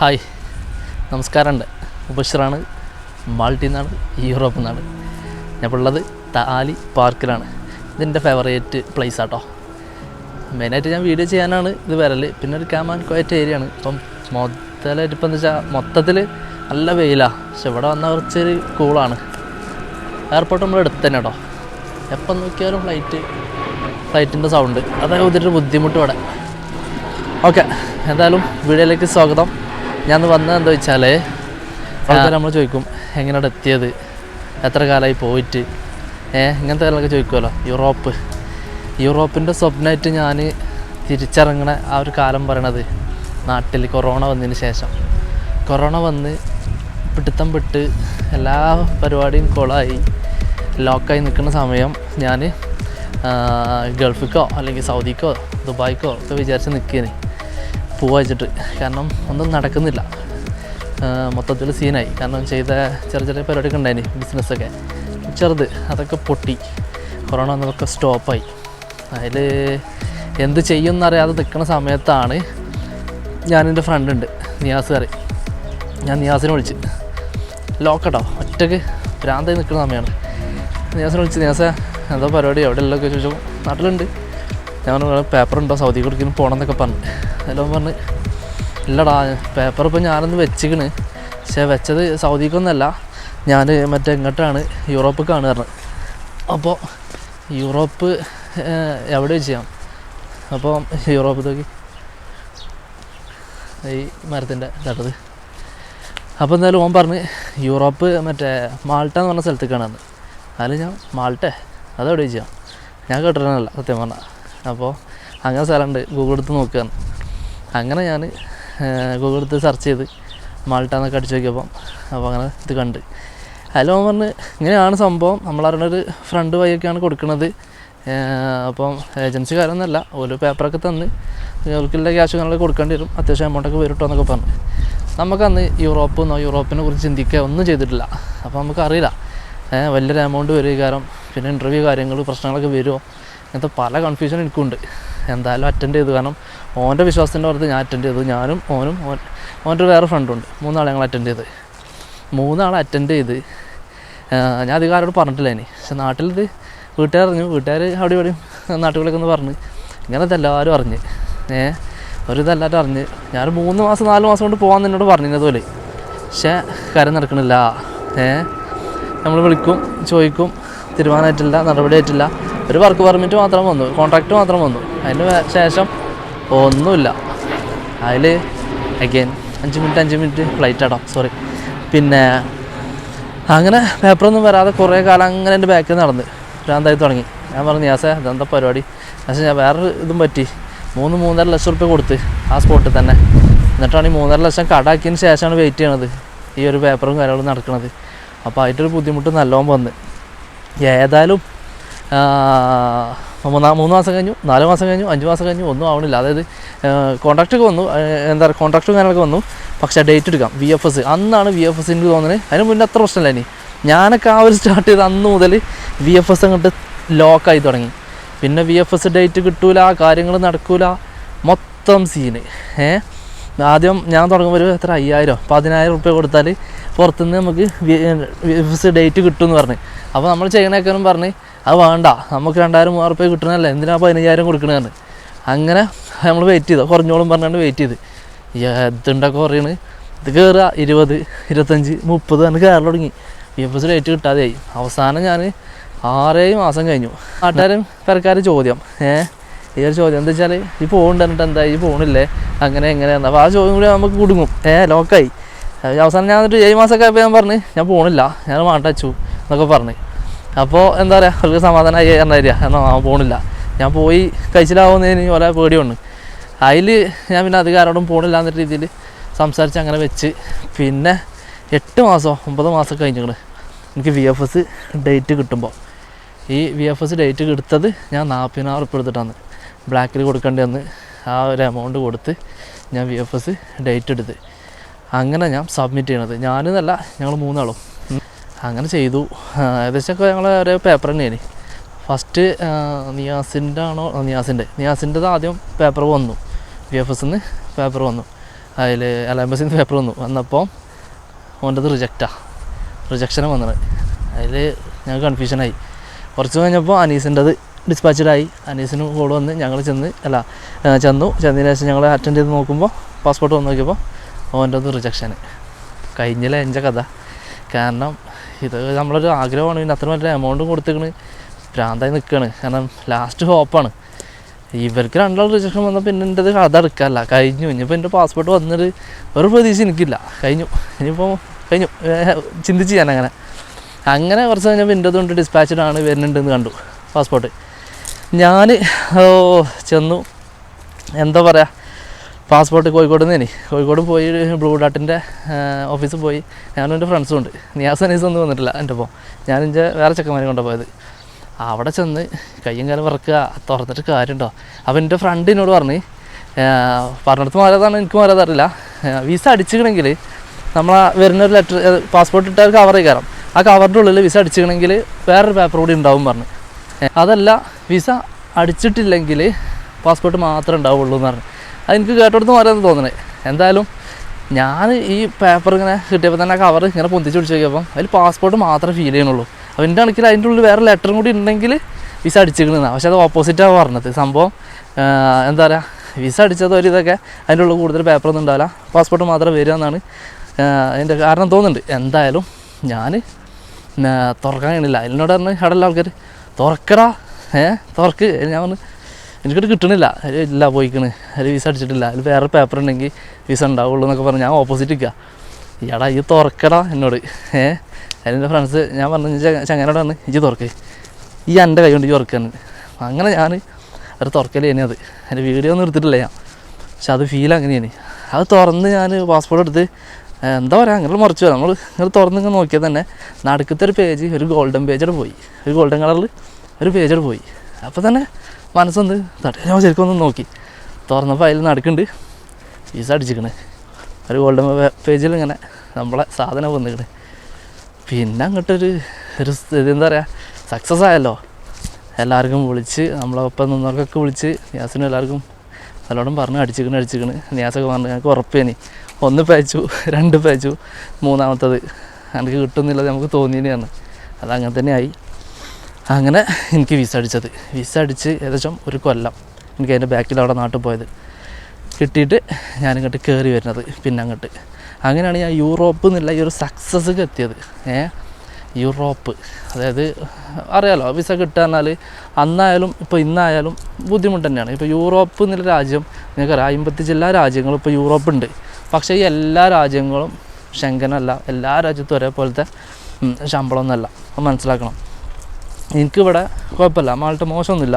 Hi. നമസ്കാരമുണ്ട്. ഉപശ്രാണ് മാൾട്ടിൽ നിന്നാണ് യൂറോപ്പിൽ നിന്നാണ് ഞാൻ ഉള്ളത് താലി പാർക്കിലാണ്. ഇതെന്റെ ഫേവറേറ്റ് പ്ലേസ് ആട്ടോ. മെയിനായിട്ട് ഞാൻ വീഡിയോ ചെയ്യാനാണ് ഇത് വരൽ പിന്നെ ഒരു ക്യാമൻ ക്വയറ്റ് ഏരിയ ആണ്. ഇപ്പം മൊത്തത്തിലായിട്ട് ഇപ്പം എന്താ വെച്ചാൽ മൊത്തത്തിൽ നല്ല വെയിലാണ് പക്ഷെ ഇവിടെ വന്ന കുറച്ചൊരു കൂളാണ് എയർപോർട്ട് നമ്മൾ എടുത്തു തന്നെ കേട്ടോ എപ്പം നോക്കിയാലും ഫ്ലൈറ്റ് ഫ്ലൈറ്റിന്റെ സൗണ്ട് അതൊക്കെ ഒത്തിരി ബുദ്ധിമുട്ട് ഇവിടെ. ഓക്കെ എന്തായാലും വീഡിയോയിലേക്ക് സ്വാഗതം. ഞാൻ വന്നത് എന്താ വെച്ചാൽ ആൾക്കാർ നമ്മൾ ചോദിക്കും എങ്ങനെയാണ് എത്തിയത്? എത്ര കാലമായി പോയിട്ട്? ഏ ഇങ്ങനത്തെ കാര്യങ്ങളൊക്കെ ചോദിക്കുമല്ലോ യൂറോപ്പ്. യൂറോപ്പിന്റെ സ്വപ്നമായിട്ട് ഞാൻ തിരിച്ചിറങ്ങണ ആ ഒരു കാലം പറയണത് നാട്ടിൽ കൊറോണ വന്നതിന് ശേഷം. കൊറോണ വന്ന് പിടുത്തം പെട്ട് എല്ലാ പരിപാടിയും കൊളായി ലോക്കായി നിൽക്കുന്ന സമയം ഞാൻ ഗൾഫിക്കോ അല്ലെങ്കിൽ സൗദിക്കോ ദുബായിക്കോ ഒക്കെ വിചാരിച്ച് നിൽക്കേനെ പോവാ വെച്ചിട്ട് കാരണം ഒന്നും നടക്കുന്നില്ല. മൊത്തത്തിൽ സീനായി. കാരണം ചെയ്ത ചെറിയ ചെറിയ പരിപാടിയൊക്കെ ഉണ്ടായിന് ബിസിനസ്സൊക്കെ. ചെറുത്. അതൊക്കെ പൊട്ടി. കൊറോണ വന്നതൊക്കെ സ്റ്റോപ്പായി. അതിൽ എന്ത് ചെയ്യുമെന്നറിയാതെ നിൽക്കുന്ന സമയത്താണ് ഞാനെന്റെ ഫ്രണ്ട് ഉണ്ട് നിയാസ് കറി ഞാൻ നിയാസിനെ വിളിച്ച്. ലോക്കട്ടോ? ഒറ്റയ്ക്ക്? ഭ്രാന്തായി നിൽക്കുന്ന സമയമാണ് നിയാസിനെ വിളിച്ച് നിയാസ എന്താ പരിപാടി? എവിടെയല്ലോ ഉള്ളതൊക്കെ ചോദിച്ചു നാട്ടിലുണ്ട്. ഞാൻ പറഞ്ഞു പേപ്പർ ഉണ്ടോ? സൗദി കൊടുക്കുന്നു പോകണം എന്നൊക്കെ പറഞ്ഞു. എല്ലാം പറഞ്ഞ് ഇല്ലടാ പേപ്പർ ഇപ്പോൾ ഞാനൊന്ന് വെച്ചിക്കണ്. പക്ഷേ വെച്ചത് സൗദിക്കൊന്നല്ല ഞാൻ മറ്റേ ഇങ്ങോട്ടാണ് യൂറോപ്പിലേക്കാണ് പറഞ്ഞത് അപ്പോൾ യൂറോപ്പ് എവിടെ ചെയ്യാം അപ്പോൾ യൂറോപ്പ് നോക്കി. ഈ മരത്തിന്റെ തട്ടത് അപ്പോൾ എന്തായാലും ഓൻ പറഞ്ഞ് യൂറോപ്പ് മറ്റേ മാൾട്ട എന്ന് പറഞ്ഞ സ്ഥലത്തേക്കാണ് അന്ന് അതിൽ ഞാൻ മാൾട്ടേ അതെവിടെ ചെയ്യാം ഞാൻ കേട്ടിട്ടല്ല സത്യം പറഞ്ഞാൽ അപ്പോൾ അങ്ങനെ സ്ഥലമുണ്ട് ഗൂഗിൾ എടുത്ത് നോക്കുകയാണ് അങ്ങനെ ഞാൻ ഗൂഗിൾ എടുത്ത് സെർച്ച് ചെയ്ത് മാൾട്ട എന്നൊക്കെ അടിച്ച് നോക്കിയപ്പം അപ്പോൾ അങ്ങനെ ഇത് കണ്ട്. അതിൽ അവൻ പറഞ്ഞ് ഇങ്ങനെയാണ് സംഭവം. നമ്മളറിയണൊരു ഫ്രണ്ട് വഴിയൊക്കെയാണ് കൊടുക്കുന്നത് അപ്പം ഏജൻസിക്കാരൊന്നുമല്ല ഓരോ പേപ്പറൊക്കെ തന്ന് അവർക്കുള്ള ക്യാഷ് കാര്യങ്ങളൊക്കെ കൊടുക്കേണ്ടി വരും. അത്യാവശ്യം എമൗണ്ടൊക്കെ വരും എന്നൊക്കെ പറഞ്ഞു. നമുക്കന്ന് യൂറോപ്പ് എന്നോ യൂറോപ്പിനെ കുറിച്ച് ചിന്തിക്കുക ഒന്നും ചെയ്തിട്ടില്ല. അപ്പോൾ നമുക്കറിയില്ല. വലിയൊരു എമൗണ്ട് വരും കാരണം പിന്നെ ഇന്റർവ്യൂ കാര്യങ്ങൾ പ്രശ്നങ്ങളൊക്കെ വരുമോ അങ്ങനത്തെ പല കൺഫ്യൂഷൻ എനിക്കുണ്ട്. എന്തായാലും അറ്റൻഡ് ചെയ്തു. കാരണം ഓന്റെ വിശ്വാസത്തിന്റെ പുറത്ത് ഞാൻ അറ്റൻഡ് ചെയ്തു. ഞാനും ഓനും ഓൻ ഓന്റെ ഒരു വേറെ ഫ്രണ്ടുണ്ട് മൂന്നാൾ ഞങ്ങൾ അറ്റൻഡ് ചെയ്ത്. മൂന്നാൾ അറ്റൻഡ് ചെയ്ത് ഞാൻ അധികം ആരോട് പറഞ്ഞിട്ടില്ല ഇനി. പക്ഷെ നാട്ടിലിത് വീട്ടുകാർ അറിഞ്ഞു. വീട്ടുകാർ അവിടെ ഇവിടെയും നാട്ടുകളിലൊക്കെ ഒന്ന് പറഞ്ഞ്. ഇങ്ങനെ ഇതെല്ലാവരും അറിഞ്ഞ്. ഏ ഒരു അറിഞ്ഞ്. ഞാൻ മൂന്ന് മാസം നാല് മാസം കൊണ്ട് പോകാൻ എന്നോട് പറഞ്ഞതുപോലെ. പക്ഷേ കാര്യം നടക്കണില്ല. ഏ നമ്മൾ വിളിക്കും ചോദിക്കും. തീരുമാനമായിട്ടില്ല നടപടിയായിട്ടില്ല. ഒരു വർക്ക് പെർമിറ്റ് മാത്രം വന്നു കോൺട്രാക്റ്റ് മാത്രം വന്നു. അതിന് ശേഷം ഒന്നുമില്ല. അതിൽ അഗെയിൻ അഞ്ച് മിനിറ്റ് അഞ്ച് മിനിറ്റ് ഫ്ലൈറ്റ് ആടാം സോറി പിന്നെ അങ്ങനെ പേപ്പറൊന്നും വരാതെ കുറേ കാലം അങ്ങനെ എന്റെ ബാക്കിൽ നടന്ന്. ഭ്രാന്തായി തുടങ്ങി. ഞാൻ പറഞ്ഞു യാസേ ഇതെന്താ പരിപാടി? പക്ഷേ ഞാൻ വേറൊരു ഇതും പറ്റി. മൂന്ന് മൂന്നര ലക്ഷം റുപ്യ കൊടുത്ത് ആ സ്പോട്ടിൽ തന്നെ. എന്നിട്ടാണ് ഈ മൂന്നര ലക്ഷം കടാക്കിയതിന് ശേഷമാണ് വെയിറ്റ് ചെയ്യണത്. ഈ ഒരു പേപ്പറും കാര്യങ്ങളും നടക്കുന്നത് അപ്പോൾ അതിന്റെ ഒരു ബുദ്ധിമുട്ട് നല്ലോണം വന്ന്. ഏതായാലും മൂന്നാ മൂന്ന് മാസം കഴിഞ്ഞു നാല് മാസം കഴിഞ്ഞു അഞ്ച് മാസം കഴിഞ്ഞു ഒന്നും ആവണില്ല. അതായത് കോൺട്രാക്റ്റൊക്കെ വന്നു. എന്താ പറയുക കോൺട്രാക്റ്റും കാര്യങ്ങളൊക്കെ വന്നു. പക്ഷേ ഡേറ്റ് എടുക്കാം. വി എഫ് എസ് അന്നാണ് വി എഫ് എസ് എനിക്ക് തോന്നുന്നത് അതിന് മുന്നേ അത്ര പ്രശ്നമില്ല ഇനി. ഞാനൊക്കെ ആ ഒരു സ്റ്റാർട്ട് ചെയ്ത് അന്ന് മുതൽ വി എഫ് എസ് അങ്ങോട്ട് ലോക്കായി തുടങ്ങി. പിന്നെ വി എഫ് എസ് ഡേറ്റ് കിട്ടൂല കാര്യങ്ങൾ നടക്കൂല. മൊത്തം സീന് ഏ ആദ്യം ഞാൻ തുടങ്ങുമ്പോൾ ഒരു എത്ര അയ്യായിരം പതിനായിരം റുപ്യ കൊടുത്താൽ പുറത്തുനിന്ന് നമുക്ക് വി എഫ് എസ് ഡേറ്റ് കിട്ടുമെന്ന് പറഞ്ഞ്. അപ്പോൾ നമ്മൾ ചെയ്യണേക്കാനും പറഞ്ഞ് അത് വേണ്ട നമുക്ക് രണ്ടായിരം മൂവായിരം റുപ്യ കിട്ടണമല്ലേ എന്തിനാ പതിനയ്യായിരം കൊടുക്കണമെന്ന് അങ്ങനെ നമ്മൾ വെയിറ്റ് ചെയ്തു. കുറഞ്ഞോളും പറഞ്ഞാണ്ട് വെയിറ്റ് ചെയ്ത്. എന്തുണ്ടൊക്കെ പറയണ്? ഇത് കയറുക ഇരുപത് ഇരുപത്തഞ്ച് മുപ്പത് എന്ന് കയറി തുടങ്ങി. വി എഫ് എസ് ഡേറ്റ് കിട്ടാതെയായി. അവസാനം ഞാൻ ആറേഴ് മാസം കഴിഞ്ഞു. നാട്ടുകാരും പെരക്കാരും ചോദ്യം. ഏഹ് ഈ ഒരു ചോദ്യം എന്താ വെച്ചാൽ ഈ പോകുന്നുണ്ട് എന്താ ഈ പോകണില്ലേ അങ്ങനെ എങ്ങനെയാണ് അപ്പോൾ ആ ചോദ്യം കൂടി നമുക്ക് കുടുങ്ങും. ഏ ലോക്കായി അവസാനം ഞാൻ എന്നിട്ട് ഏഴ് മാസമൊക്കെ ആയപ്പോൾ ഞാൻ പറഞ്ഞ് ഞാൻ പോകണില്ല ഞാൻ മാട്ട വെച്ചു എന്നൊക്കെ പറഞ്ഞ്. അപ്പോൾ എന്താ പറയുക അവർക്ക് സമാധാനമായി എന്നറിയാ എന്നാൽ ആ പോണില്ല. ഞാൻ പോയി കഴിച്ചിലാവുന്നതിന് ഓരോ പേടിയുണ്ട്. അതിൽ ഞാൻ പിന്നെ അധികാരോടും പോണില്ല എന്ന രീതിയിൽ സംസാരിച്ച് അങ്ങനെ വെച്ച്. പിന്നെ എട്ട് മാസം ഒമ്പത് മാസം കഴിഞ്ഞിട്ട് എനിക്ക് വി എഫ് എസ് ഡേറ്റ് കിട്ടുമ്പോൾ ഈ വി എഫ് എസ് ഡേറ്റ് എടുത്തത് ഞാൻ നാൽപ്പതിനായിരം ഉറുപ്പ് എടുത്തിട്ടാണ്. ബ്ലാക്കിൽ കൊടുക്കേണ്ടി വന്ന് ആ ഒരു എമൗണ്ട് കൊടുത്ത് ഞാൻ വി എഫ് എസ് ഡേറ്റ് എടുത്ത്. അങ്ങനെ ഞാൻ സബ്മിറ്റ് ചെയ്യണത്. ഞാനെന്നല്ല ഞങ്ങൾ മൂന്നാളും. അങ്ങനെ ചെയ്തു. ഏകദേശം ഏകദേശമൊക്കെ ഞങ്ങൾ ഒരേ പേപ്പർ തന്നെയാണ് ഫസ്റ്റ് നിയാസിന്റെ ആണോ? നിയാസിന്റെ നിയാസിന്റെത് ആദ്യം പേപ്പർ വന്നു. വി എഫ് എസ് നിന്ന് പേപ്പർ വന്നു. അതിൽ അലാമ്പസിൽ നിന്ന് പേപ്പർ വന്നു. വന്നപ്പോൾ ഓന്റെത് റിജക്റ്റാണ് റിജക്ഷനെ വന്നത്. അതിൽ ഞങ്ങൾ കൺഫ്യൂഷനായി കുറച്ച് കഴിഞ്ഞപ്പോൾ അനീസിന്റെത് ഡിസ്പാച്ചഡായി അനീസിന് കോൾ വന്ന് ഞങ്ങൾ ചെന്ന് അല്ല ചെന്നു. ചെന്നതിന് ശേഷം ഞങ്ങൾ അറ്റൻഡ് ചെയ്ത് നോക്കുമ്പോൾ പാസ്പോർട്ട് വന്ന് നോക്കിയപ്പോൾ ഓന്റെത് റിജക്ഷൻ കഴിഞ്ഞില്ല എന്റെ കഥ. കാരണം ഇത് നമ്മളൊരു ആഗ്രഹമാണ്. പിന്നെ അത്ര വലിയ എമൗണ്ട് കൊടുത്തേക്കണ്. ഭ്രാന്തായി നിൽക്കുകയാണ് കാരണം ലാസ്റ്റ് ഹോപ്പാണ് ഇവർക്ക് രണ്ടാൾ റിജക്ഷൻ വന്നാൽ പിന്നെ എന്റെ കഥ എടുക്കാമല്ല കഴിഞ്ഞു. ഇനിയിപ്പോൾ എന്റെ പാസ്പോർട്ട് വന്നിട്ട് ഒരു പ്രതീക്ഷ എനിക്കില്ല. കഴിഞ്ഞു. ഇനിയിപ്പോൾ കഴിഞ്ഞു. ചിന്തിച്ച് ഞാൻ അങ്ങനെ. അങ്ങനെ കുറച്ച് കഴിഞ്ഞപ്പോൾ എന്റെ അതുകൊണ്ട് ഡിസ്പാച്ചഡ് ആണ് വരുന്നുണ്ടെന്ന് കണ്ടു. പാസ്പോർട്ട് ഞാൻ ചെന്നു. എന്താ പറയുക പാസ്പോർട്ട് കോഴിക്കോട് നിന്ന് കോഴിക്കോട് പോയി ബ്ലൂ ഡാട്ടിന്റെ ഓഫീസിൽ പോയി. ഞാനും എന്റെ ഫ്രണ്ട്സും ഉണ്ട്. നിയാസ് അനീസ് ഒന്നും വന്നിട്ടില്ല എന്റെ ഒപ്പം. ഞാൻ എന്റെ വേറെ ചെക്കന്മാരെ കൊണ്ടുപോയത് പോയത്. അവിടെ ചെന്ന് കയ്യും കാലം വിറക്കുക തുറന്നിട്ട് കാര്യമുണ്ടോ അപ്പോൾ എന്റെ ഫ്രണ്ട് എന്നോട് പറഞ്ഞ് പറഞ്ഞിടത്ത് മാറിയതാണ് എനിക്ക് മാറിയതറിയില്ല വിസ അടിച്ചിക്കണമെങ്കിൽ നമ്മൾ വരുന്ന ഒരു ലെറ്റർ പാസ്പോർട്ട് ഇട്ട ഒരു കവർ കയറാം ആ കവറിന്റെ ഉള്ളിൽ വിസ അടിച്ചിക്കണമെങ്കിൽ വേറൊരു പേപ്പർ കൂടി ഉണ്ടാവും പറഞ്ഞു. അതല്ല വിസ അടിച്ചിട്ടില്ലെങ്കിൽ പാസ്പോർട്ട് മാത്രമേ ഉണ്ടാവുള്ളൂ എന്ന് പറഞ്ഞു. അതെനിക്ക് കേട്ടെടുത്ത് മാറിയെന്ന് തോന്നണേ. എന്തായാലും ഞാൻ ഈ പേപ്പർ ഇങ്ങനെ കിട്ടിയപ്പോൾ തന്നെ കവർ ഇങ്ങനെ പൊന്തിച്ച് പിടിച്ച് നോക്കിയപ്പം അതിൽ പാസ്പോർട്ട് മാത്രമേ ഫീൽ ചെയ്യണുള്ളൂ അപ്പോൾ എന്റെ കണക്കിൽ അതിന്റെ ഉള്ളിൽ വേറെ ലെറ്ററും കൂടി ഉണ്ടെങ്കിൽ വിസ അടിച്ചിരിക്കുന്നതാണ് പക്ഷേ അത് ഓപ്പോസിറ്റാണ് പറഞ്ഞത്. സംഭവം എന്താ പറയുക വിസ അടിച്ചത് ഒരു ഇതൊക്കെ അതിന്റെ ഉള്ളിൽ കൂടുതൽ പേപ്പറൊന്നും ഉണ്ടാവില്ല. പാസ്പോർട്ട് മാത്രമേ വരിക എന്നാണ് അതിന്റെ കാരണം തോന്നുന്നുണ്ട്. എന്തായാലും ഞാൻ തുറക്കാൻ കഴിയണില്ല. അതിനോട് പറഞ്ഞ് അവിടെ ആൾക്കാർ തുറക്കടാ. ഏഹ് തുറക്ക് ഞാൻ പറഞ്ഞു. എനിക്കിട്ട് കിട്ടണില്ല. അതിൽ ഇല്ല പോയിക്കണ്. അതിൽ വിസ അടിച്ചിട്ടില്ല. അതിൽ വേറെ പേപ്പർ ഉണ്ടെങ്കിൽ വിസ ഉണ്ടാവുള്ളൂ എന്നൊക്കെ പറഞ്ഞ് ഞാൻ ഓപ്പോസിറ്റ് നിൽക്കുക ഇയാടാ ഈ തുറക്കടാ എന്നോട്. ഏ? അതിന്റെ ഫ്രണ്ട്സ് ഞാൻ പറഞ്ഞു ചങ്ങനോട് വന്ന് ഇജ്ജ് തുറക്കേ. ഈ എന്റെ കൈ കൊണ്ട് ഈ തുറക്കാണ് അങ്ങനെ ഞാൻ ഒരു തുറക്കലേനെ അത്. എന്റെ വീഡിയോ ഒന്നും എടുത്തിട്ടില്ല ഞാൻ. പക്ഷെ അത് ഫീൽ അങ്ങനെയാണ്. അത് തുറന്ന് ഞാൻ പാസ്പോർട്ട് എടുത്ത് എന്താ പറയുക അങ്ങനെ മറിച്ച് വരാം നമ്മൾ ഇങ്ങനെ തുറന്ന് ഇങ്ങനെ നോക്കിയാൽ തന്നെ നടുക്കത്തെ ഒരു പേജ് ഒരു ഗോൾഡൻ പേജോടെ പോയി. ഒരു ഗോൾഡൻ കളറിൽ ഒരു പേജോടെ പോയി. അപ്പോൾ തന്നെ മനസ്സൊന്ന് തട്ടി ഞാൻ ശരിക്കും ഒന്ന് നോക്കി. തുറന്നപ്പോൾ അതിൽ നടക്കുന്നുണ്ട് ഫീസ് അടിച്ചിക്കണ് ഒരു ഗോൾഡൻ പേജിൽ ഇങ്ങനെ നമ്മളെ സാധനം വന്നിക്കണ് പിന്നെ അങ്ങോട്ടൊരു ഒരു സ്ഥിതി എന്താ പറയുക സക്സസ് ആയല്ലോ. എല്ലാവർക്കും വിളിച്ച് നമ്മളൊപ്പം നിന്നവർക്കൊക്കെ വിളിച്ച് നിയാസിനും എല്ലാവർക്കും നല്ലോണം പറഞ്ഞ് അടിച്ചിക്കണ് അടിച്ചിക്കണ് നിയാസൊക്കെ പറഞ്ഞു ഞങ്ങൾക്ക് ഉറപ്പേനി. ഒന്ന് പേച്ചു രണ്ട് പേച്ചു മൂന്നാമത്തത്. എനിക്ക് കിട്ടുന്നില്ല നമുക്ക് തോന്നിയതാണ് അത് അങ്ങനെ തന്നെ ആയി. അങ്ങനെ എനിക്ക് വിസ അടിച്ചത്. വിസ അടിച്ച് ഏകദേശം ഒരു കൊല്ലം എനിക്ക് അതിന്റെ ബാക്കിൽ അവിടെ നാട്ടിൽ പോയത്. കിട്ടിയിട്ട് ഞാനിങ്ങോട്ട് കയറി വരുന്നത് പിന്നെ അങ്ങോട്ട്. അങ്ങനെയാണ് ഞാൻ യൂറോപ്പ് എന്നുള്ള ഈ ഒരു സക്സസ്സൊക്കെ എത്തിയത്. ഏ? യൂറോപ്പ്. അതായത് അറിയാലോ വിസ കിട്ടുക എന്നാൽ അന്നായാലും ഇപ്പോൾ ഇന്നായാലും ബുദ്ധിമുട്ട് തന്നെയാണ്. ഇപ്പോൾ യൂറോപ്പ് എന്നുള്ള രാജ്യം നിങ്ങൾക്കറിയാം അമ്പത്തി എല്ലാ രാജ്യങ്ങളും ഇപ്പോൾ യൂറോപ്പ് ഉണ്ട് പക്ഷേ ഈ എല്ലാ രാജ്യങ്ങളും ഷെങ്കനല്ല എല്ലാ രാജ്യത്തും ഒരേപോലത്തെ ശമ്പളമൊന്നുമല്ല. മനസ്സിലാക്കണം. എനിക്കിവിടെ കുഴപ്പമില്ല. മാൾട്ട മോശമൊന്നുമില്ല.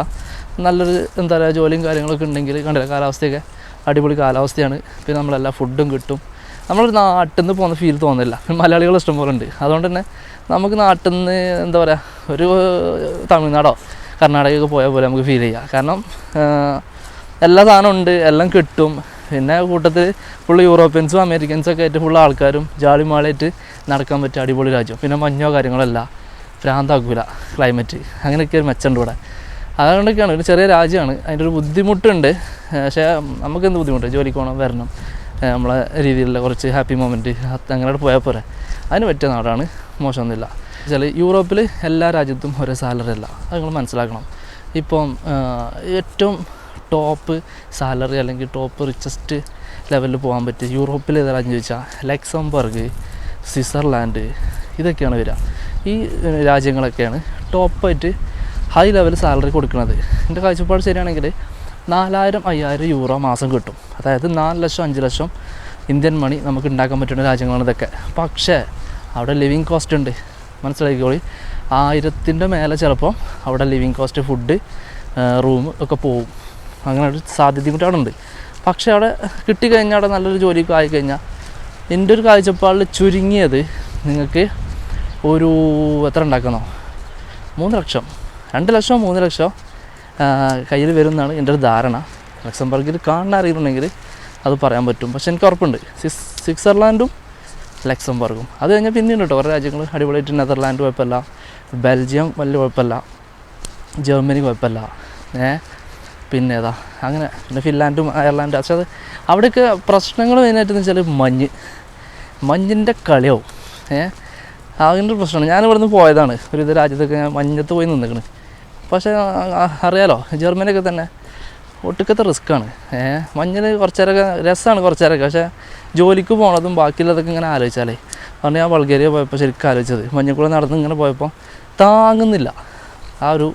നല്ലൊരു എന്താ പറയുക ജോലിയും കാര്യങ്ങളൊക്കെ ഉണ്ടെങ്കിൽ കണ്ടില്ല കാലാവസ്ഥയൊക്കെ അടിപൊളി കാലാവസ്ഥയാണ്. പിന്നെ നമ്മളെല്ലാ ഫുഡും കിട്ടും. നമ്മൾ നാട്ടിൽ നിന്ന് പോകുന്ന ഫീൽ തോന്നില്ല മലയാളികൾ ഇഷ്ടംപോലെ ഉണ്ട്. അതുകൊണ്ട് തന്നെ നമുക്ക് നാട്ടിൽ നിന്ന് എന്താ പറയുക ഒരു തമിഴ്നാടോ കർണാടകയൊക്കെ പോയ പോലെ നമുക്ക് ഫീൽ ചെയ്യാം. കാരണം എല്ലാ സാധനവും ഉണ്ട് എല്ലാം കിട്ടും. പിന്നെ കൂട്ടത്തിൽ ഫുള്ള് യൂറോപ്യൻസും അമേരിക്കൻസും ഒക്കെ ആയിട്ട് ഫുള്ള് ആൾക്കാരും ജാളിമാളായിട്ട് നടക്കാൻ പറ്റിയ അടിപൊളി രാജ്യം. പിന്നെ മഞ്ഞോ കാര്യങ്ങളല്ല ഭ്രാന്താക്കൂല ക്ലൈമറ്റ് അങ്ങനെയൊക്കെ ഒരു മെച്ചമുണ്ട് ഇവിടെ. അതുകൊണ്ടൊക്കെയാണ് ഒരു ചെറിയ രാജ്യമാണ്. അതിന്റെ ഒരു ബുദ്ധിമുട്ടുണ്ട്. പക്ഷേ നമുക്ക് എന്ത് ബുദ്ധിമുട്ട്? ജോലിക്ക് പോകണം വരണം. നമ്മളെ രീതിയിലുള്ള കുറച്ച് ഹാപ്പി മൊമെന്റ് അങ്ങനെ പോയാൽ പോരെ. അതിന് പറ്റിയ നാടാണ് മോശമൊന്നുമില്ല. വെച്ചാൽ യൂറോപ്പിൽ എല്ലാ രാജ്യത്തും ഒരേ സാലറി അല്ല. അത് നിങ്ങൾ മനസ്സിലാക്കണം. ഇപ്പം ഏറ്റവും ടോപ്പ് സാലറി അല്ലെങ്കിൽ ടോപ്പ് റിച്ചസ്റ്റ് ലെവലിൽ പോകാൻ പറ്റിയ യൂറോപ്പിൽ ഏതാ രാജ്യം ചോദിച്ചാൽ ലക്സംബർഗ് സ്വിറ്റ്സർലാൻഡ് ഇതൊക്കെയാണ് വരിക. ഈ രാജ്യങ്ങളൊക്കെയാണ് ടോപ്പായിട്ട് ഹൈ ലെവൽ സാലറി കൊടുക്കുന്നത്. എന്റെ കാഴ്ചപ്പാട് ശരിയാണെങ്കിൽ നാലായിരം അയ്യായിരം യൂറോ മാസം കിട്ടും. അതായത് നാല് ലക്ഷം അഞ്ച് ലക്ഷം ഇന്ത്യൻ മണി നമുക്ക് ഉണ്ടാക്കാൻ പറ്റുന്ന രാജ്യങ്ങളാണ് ഇതൊക്കെ. പക്ഷേ അവിടെ ലിവിങ് കോസ്റ്റ് ഉണ്ട്. മനസ്സിലാക്കിക്കോളി. ആയിരത്തിന്റെ മേലെ ചിലപ്പോൾ അവിടെ ലിവിങ് കോസ്റ്റ് ഫുഡ് റൂം ഒക്കെ പോവും അങ്ങനെ ഒരു സാധ്യതയും കൂടി അവിടെ ഉണ്ട്. പക്ഷേ അവിടെ കിട്ടിക്കഴിഞ്ഞാൽ അവിടെ നല്ലൊരു ജോലിയൊക്കെ ആയിക്കഴിഞ്ഞാൽ എന്റെ ഒരു കാഴ്ചപ്പാടിൽ ചുരുങ്ങിയത് നിങ്ങൾക്ക് ഒരു എത്ര ഉണ്ടാക്കുന്നോ മൂന്ന് ലക്ഷം. രണ്ട് ലക്ഷം മൂന്ന് ലക്ഷം കയ്യിൽ വരുമെന്നാണ് എന്റെ ഒരു ധാരണ. ലക്സംബർഗിൽ കാണാൻ അറിയുന്നുണ്ടെങ്കിൽ അത് പറയാൻ പറ്റും. പക്ഷെ എനിക്ക് ഉറപ്പുണ്ട്. സിസ് സ്വിറ്റ്സർലാൻഡും ലക്സംബർഗും. അത് കഴിഞ്ഞാൽ പിന്നെയുണ്ട് കേട്ടോ കുറേ രാജ്യങ്ങൾ അടിപൊളിയായിട്ട് നെതർലാൻഡ് കുഴപ്പമില്ല. ബെൽജിയം വലിയ കുഴപ്പമില്ല. ജർമ്മനി കുഴപ്പമില്ല. ഏ പിന്നെ ഏതാ? അങ്ങനെ പിന്നെ ഫിൻലാൻഡും അയർലാൻഡും. പക്ഷേ അത് അവിടെയൊക്കെ പ്രശ്നങ്ങൾ മെയിനായിട്ട് വെച്ചാൽ മഞ്ഞ്. മഞ്ഞിന്റെ കളിയാവും. ഏ അതിന്റെ പ്രശ്നമാണ്. ഞാൻ ഇവിടുന്ന് പോയതാണ്. ഒരു ഇത് രാജ്യത്തൊക്കെ ഞാൻ മഞ്ഞത്ത് പോയി നിന്നിക്കണ്. പക്ഷേ അറിയാലോ ജർമ്മനിയൊക്കെ തന്നെ ഒട്ടുക്കത്തെ റിസ്ക്കാണ്. ഏഹ് മഞ്ഞിന് കുറച്ചേരൊക്കെ രസമാണ് കുറച്ചേരൊക്കെ. പക്ഷേ ജോലിക്ക് പോണതും ബാക്കിയുള്ളതൊക്കെ ഇങ്ങനെ ആലോചിച്ചാലേ. കാരണം ഞാൻ ബൾഗേറിയ പോയപ്പോൾ ശരിക്കും ആലോചിച്ചത്. മഞ്ഞക്കുള്ള നടന്ന് ഇങ്ങനെ പോയപ്പോൾ താങ്ങുന്നില്ല. ആ ഒരു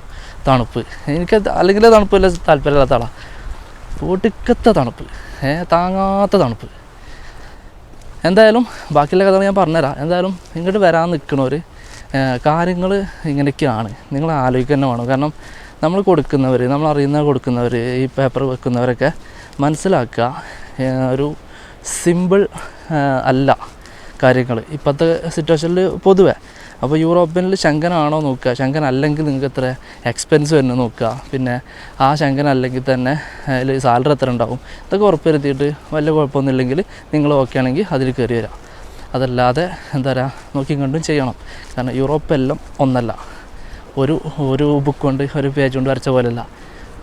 തണുപ്പ്. എനിക്ക് അല്ലെങ്കിൽ തണുപ്പ് വലിയ താല്പര്യമില്ലാത്ത ആളാണ് ഒടുക്കത്തെ തണുപ്പ്. ഏഹ് താങ്ങാത്ത തണുപ്പ്. എന്തായാലും ബാക്കിയുള്ള കഥകൾ ഞാൻ പറഞ്ഞുതരാം. എന്തായാലും ഇങ്ങോട്ട് വരാൻ നിൽക്കണവർ കാര്യങ്ങൾ ഇങ്ങനെയൊക്കെയാണ്. നിങ്ങൾ ആലോചിക്കുക തന്നെ വേണം. കാരണം നമ്മൾ കൊടുക്കുന്നവർ നമ്മൾ അറിയുന്ന കൊടുക്കുന്നവർ ഈ പേപ്പർ വെക്കുന്നവരൊക്കെ മനസ്സിലാക്കുക ഒരു സിമ്പിൾ അല്ല കാര്യങ്ങൾ ഇപ്പോഴത്തെ സിറ്റുവേഷനിൽ പൊതുവെ അപ്പോൾ യൂറോപ്യനിൽ ശങ്കനാണോ നോക്കുക? ശങ്കൻ അല്ലെങ്കിൽ നിങ്ങൾക്ക് എത്ര എക്സ്പെൻസ് വരുന്നത് നോക്കുക. പിന്നെ ആ ശങ്കൻ അല്ലെങ്കിൽ തന്നെ അതിൽ സാലറി എത്ര ഉണ്ടാവും? ഇതൊക്കെ ഉറപ്പുവരുത്തിയിട്ട് വലിയ കുഴപ്പമൊന്നുമില്ലെങ്കിൽ നിങ്ങൾ ഓക്കെ ആണെങ്കിൽ അതിൽ കയറി വരാം അതല്ലാതെ എന്താ പറയുക നോക്കിയും കണ്ടും ചെയ്യണം. കാരണം യൂറോപ്പ് എല്ലാം ഒന്നല്ല. ഒരു ഒരു ബുക്ക് കൊണ്ട് ഒരു പേജ് കൊണ്ട് വരച്ച പോലെയല്ല.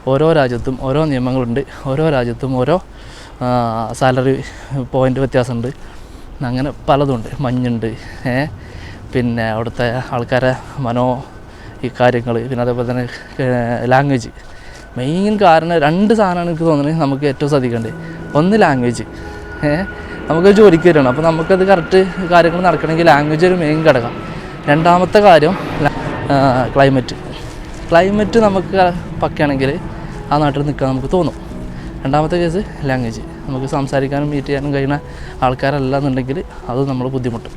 ഓരോ രാജ്യത്തും ഓരോ നിയമങ്ങളുണ്ട്. ഓരോ രാജ്യത്തും ഓരോ സാലറി പോയിന്റ് വ്യത്യാസമുണ്ട്. അങ്ങനെ പലതുണ്ട്. മഞ്ഞുണ്ട്. ഏ പിന്നെ അവിടുത്തെ ആൾക്കാരെ മനോ ഈ കാര്യങ്ങൾ പിന്നെ അതേപോലെ തന്നെ ലാംഗ്വേജ് മെയിൻ കാരണം രണ്ട് സാധനമാണ് എനിക്ക് തോന്നുന്നത് നമുക്ക് ഏറ്റവും ശ്രദ്ധിക്കേണ്ടത്. ഒന്ന് ലാംഗ്വേജ് നമുക്ക് ജോലിക്ക് വരണം. അപ്പോൾ നമുക്കത് കറക്റ്റ് കാര്യങ്ങൾ നടക്കണമെങ്കിൽ ലാംഗ്വേജ് ഒരു മെയിൻ ഘടകം. രണ്ടാമത്തെ കാര്യം ക്ലൈമറ്റ് ക്ലൈമറ്റ് നമുക്ക് പക്കയാണെങ്കിൽ ആ നാട്ടിൽ നിൽക്കാൻ നമുക്ക് തോന്നും. രണ്ടാമത്തെ കേസ് ലാംഗ്വേജ് നമുക്ക് സംസാരിക്കാനും മീറ്റ് ചെയ്യാനും കഴിയുന്ന ആൾക്കാരല്ല എന്നുണ്ടെങ്കിൽ അത് നമ്മൾ ബുദ്ധിമുട്ടും.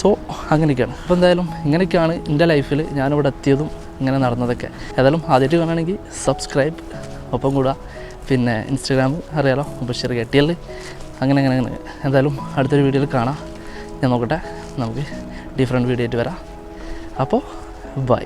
സോ അങ്ങനെയൊക്കെയാണ്. അപ്പോൾ എന്തായാലും ഇങ്ങനെയൊക്കെയാണ് എന്റെ ലൈഫിൽ ഞാനിവിടെ എത്തിയതും ഇങ്ങനെ നടന്നതൊക്കെ. ഏതായാലും ആദ്യമായിട്ട് കാണുകയാണെങ്കിൽ സബ്സ്ക്രൈബ് ഒപ്പം കൂടുക. പിന്നെ ഇൻസ്റ്റാഗ്രാം അറിയാലോ അപ്പോൾ ശരി കെട്ടിയൽ. അങ്ങനെ അങ്ങനെ അങ്ങനെ. എന്തായാലും അടുത്തൊരു വീഡിയോയിൽ കാണാം. ഞാൻ നോക്കട്ടെ നമുക്ക് ഡിഫറെന്റ് വീഡിയോ ആയിട്ട് വരാം. അപ്പോൾ ബൈ